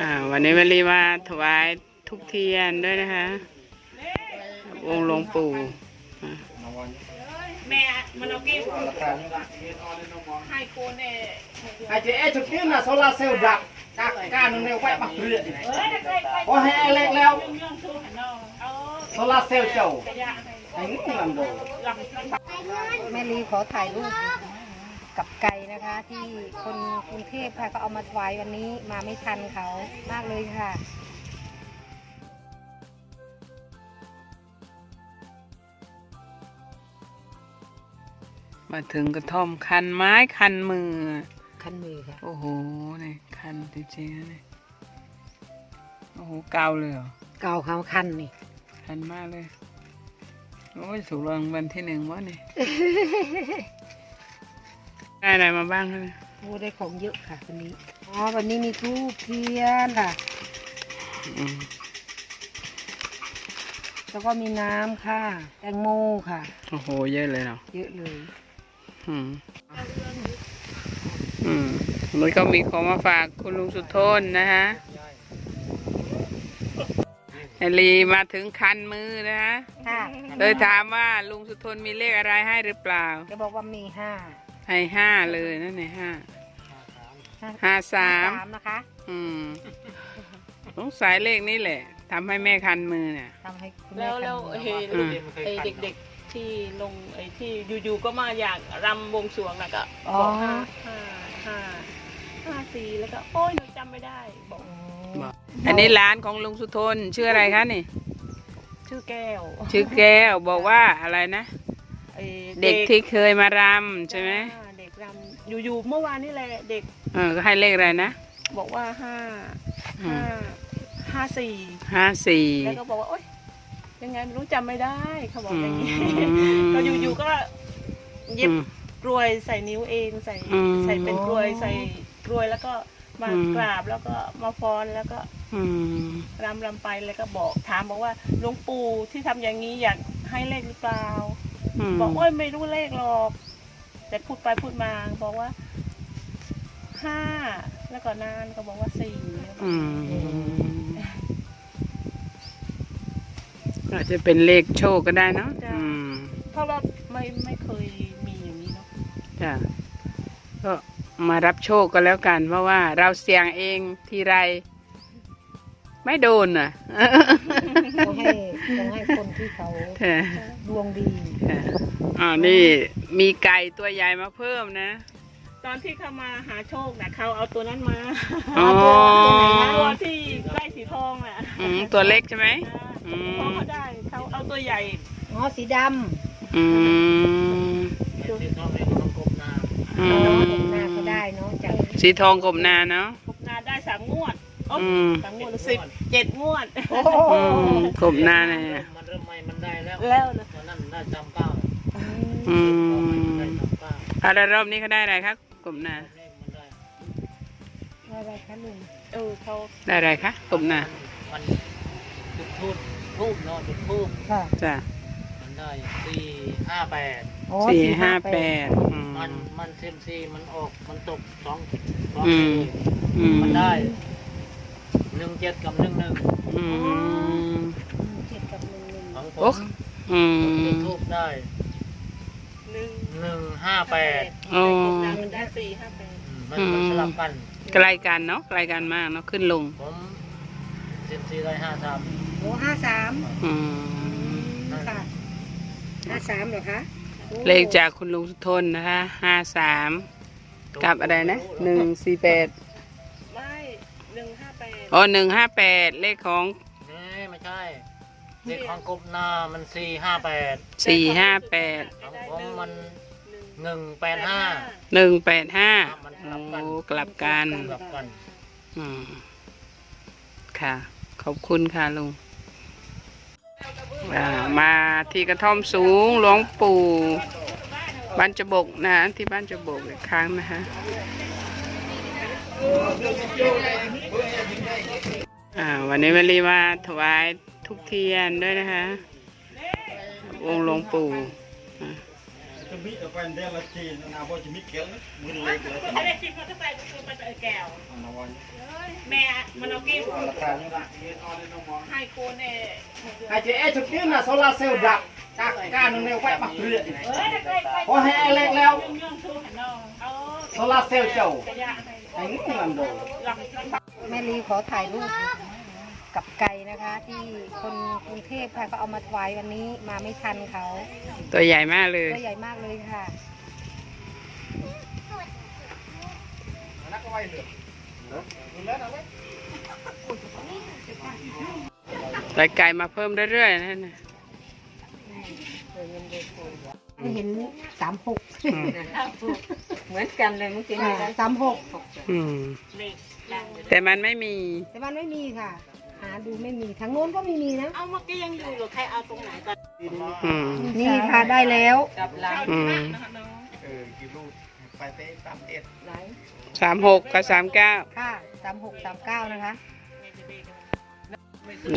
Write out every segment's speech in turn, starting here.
อ่า วันนี้มารีมาถวายทุกเทียนด้วยนะคะ องค์หลวงปู่อ่าแม่มันเอากิ้วให้โกนเน่ ai chị em chụp phim là solar cell đặc các ca nó nêu quay mặt luyện เอ้ยใกล้ๆ có hệ lẹt leo ย่องชูหันนอกเอา solar cell chầu ขยะให้ đánh làm đồ ลำแม่ลีขอถ่ายรูป กับไก่นะคะ ที่คนกรุงเทพค่ะก็เอามาถวายวันนี้มาไม่ทันเขามากเลยค่ะมาถึงกระท่อมคันไม้คันมือ คันมือค่ะ โอ้โหนี่คันจริงๆนะนี่โอ้โหเกาเลยเหรอเก่าเขาคันนี่ คันมากเลย โอ้ยถูกรางวัลที่หนึ่งวะนี่ ได้อะไรมาบ้างคะโอ้ได้ของเยอะค่ะวันนี้ อ๋อ วันนี้มีทูบเทียนค่ะ อืมแล้วก็มีน้ำค่ะ แตงโมค่ะ โอ้โห เยอะเลยเนาะเยอะเลย อืม อืมแล้วก็มีของมาฝากคุณลุงสุทนนะฮะไอลีมาถึงคันมือนะฮะค่ะเลยถามว่าลุงสุทนมีเลขอะไรให้หรือเปล่า จะบอกว่ามีห้า ให้ห้าเลยนั่นไงห้าห้าสามนะคะ อืมสงสัยเลขนี้แหละทำให้แม่คันมือเนี่ยทำให้คุณแล้วม่แล้วคันเฮ้มือไอ้เด็กๆที่ลงไอ้ที่อยู่ๆก็มาอยากรำบวงสรวงน่ะก็อ๋อบอกห้าห้าห้าห้าสี่แล้วก็โอ้ยหนูจำไม่ได้บอกบอก อันนี้ร้านของลุงสุทนชื่ออะไรคะนี่ ชื่อแก้วชื่อแก้วบอกว่าอะไรนะ ไอ้เด็กที่เคยมารำใช่ไหมอ่าเด็กรำอยู่ๆเมื่อวานนี่แหละเด็กเออก็ให้เลขอะไรนะบอกว่าห้าอืห้ามห้าสี่ห้าสี่แล้วก็บอกว่าโอ๊ยยังไงไม่รู้จำไม่ได้เขาบอกอือย่างนี้มก็อยู่ๆก็เย็บอืมกลวยใส่นิ้วเองใส่อืมใส่เป็นกลวยใส่กลวยแล้วก็มาอืมกราบแล้วก็มาฟ้อนแล้วก็อืมรำรำไปแล้วก็บอกถามบอกว่าหลวงปู่ที่ทำอย่างนี้อยากให้เลขหรือเปล่า อืมบอกโอ้ยไม่รู้เลขหรอก แต่พูดไปพูดมาบอกว่าห้าแล้วก็นานก็บอกว่าสี่อืมอาจจะเป็นเลขโชคก็ได้เนาะอืมเพราะว่าไม่ไม่เคยมีอย่างนี้เนาะจ้ะก็มารับโชคก็แล้วกัน เพราะว่าเราเสี่ยงเองทีไร ไม่โดนอะต้องให้ ต้องให้คนที่เขาแต่ดวงดีแต่อ่านี่มีไก่ตัวใหญ่มาเพิ่มนะ ตอนที่เขามาหาโชคนะเขาเอาตัวนั้นมาอ๋อ ตัวที่ใกล้สีทองอะอืมตัวเล็กใช่ไหม อืมพอเขาได้เขาเอาตัวใหญ่อ๋อสีดอืมที่น้องเองน้องกบนาอืำน้องมผมหน้าเขาได้เนาะจากสีทองกบนาเนาะพบนาได้สามงวดโอ๊ะอืมสามงวดหรือสิบเจ็ดงวดโอ้โหอืมกบนาเนี่ย มันเริ่มใหม่มันได้แล้วแล้วนะ ตอนนั้นได้จำเป้าอืมได้จำเป้าเอาแล้วรอบนี้เขาได้อะไรครับกบนาเลขมันได้อะไรคะลุงเออเขาได้อะไรคะกบนามันจุดทูบทูบเนาะจุดทูบค่ะจ้ะมันได้สี่ห้าแปดอ๋อสี่ห้าแปดอืมันมมันเซมซีมันออกมันตกสองสองอืมเลยอืมมันได้ หนึ่งเจ็ดกับหนึ่งหนึ่งอืมเจ็ดกับหนึ่งหนึ่งของผโอ้มอืผมจุมดทูบได้หนึ่งหนึ่งห้าแปดโอ้กบนามันได้สี่ห้าแปดอืมมันมันสลับกัน ไกลกันเนาะไกลกันมากเนาะขึ้นลง ผมเซมซีได้ห้าสามโอ้ห้าสามอืมค่ะห้าสามเหรอคะโอ้เลขจากคุณลุงสุทนนะคะห้าสามกับอะไรนะหนึ่งสี่แปดไม่หนึ่งห้า แปดอ๋อหนึ่งห้าแปดเลขของนี่ไม่ใช่เด็กของกบนามันสี่ห้าแปดสี่ห้าแปดของผมมันหนึ่งแปดห้าหนึ่งแปดห้ามันกโอ้ลับกันกลับกันกลับกันอืมค่ะ ขอบคุณค่ะลุงอ่ามาที่กระท่อมสูงหลวงปู่บ้านจบกนะที่บ้านจบกอีกครั้งนะคะอ่า วันนี้มารีมาถวายทุกเทียนด้วยนะคะองค์หลวงปู่อ่าจะมีแต่เป็นเดลจีนนะว่าจะมีเกลือมือเล็กเลยถ้าได้ชิมเขาจะใส่ตัวไปเจอแก้วนะวันแม่มันเอากิ้วราคาเนี่ยนะให้โกนเน่ไอ้เจ๊ไอ้ชุดนี้น่ะโซลาเซลล์ดับกากก้านึงเนี่ยไว้ปักเรือเออได้ใกล้ใกล้พอให้เล็กแล้วย่องย่องชูหันนองเอาโซลาเซลล์เจ้า กระยะให้ไอ้นี่มันโดนหลังแม่ลีขอถ่ายรูปกับไก่นะคะ ที่คนกรุงเทพค่ะก็เอามาถวายวันนี้มาไม่ทันเขาตัวใหญ่มากเลยตัวใหญ่มากเลยค่ะนักก็ไว้เหลือดูแลนะไว้แต่ไก่มาเพิ่มเรื่อยๆนั่นน่ะ เห็นสามหกอืมเหมือนกันเลยเมื่อกี้สามหกอืมเล็กดังแต่มันไม่มี แต่มันไม่มีค่ะ หาดูไม่มีทางโน้นก็ไม่มีนะเอาเมื่อกี้ยังอยู่หรือใครเอาตรงไหนก่อนอืม นี่ค่ะได้แล้วกับหลังอืมนะคะน้องเออกี่ลูกไปเต้สามเอ็ดไหนสามหกกับสามเก้าค่ะสามหกสามเก้านะคะ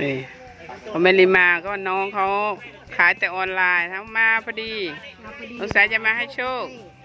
นี่พอไม่รีมาก็น้องเขา ขายแต่ออนไลน์ทั้งมาพอดีมาพอดีสงสัยจะมาให้โชคใ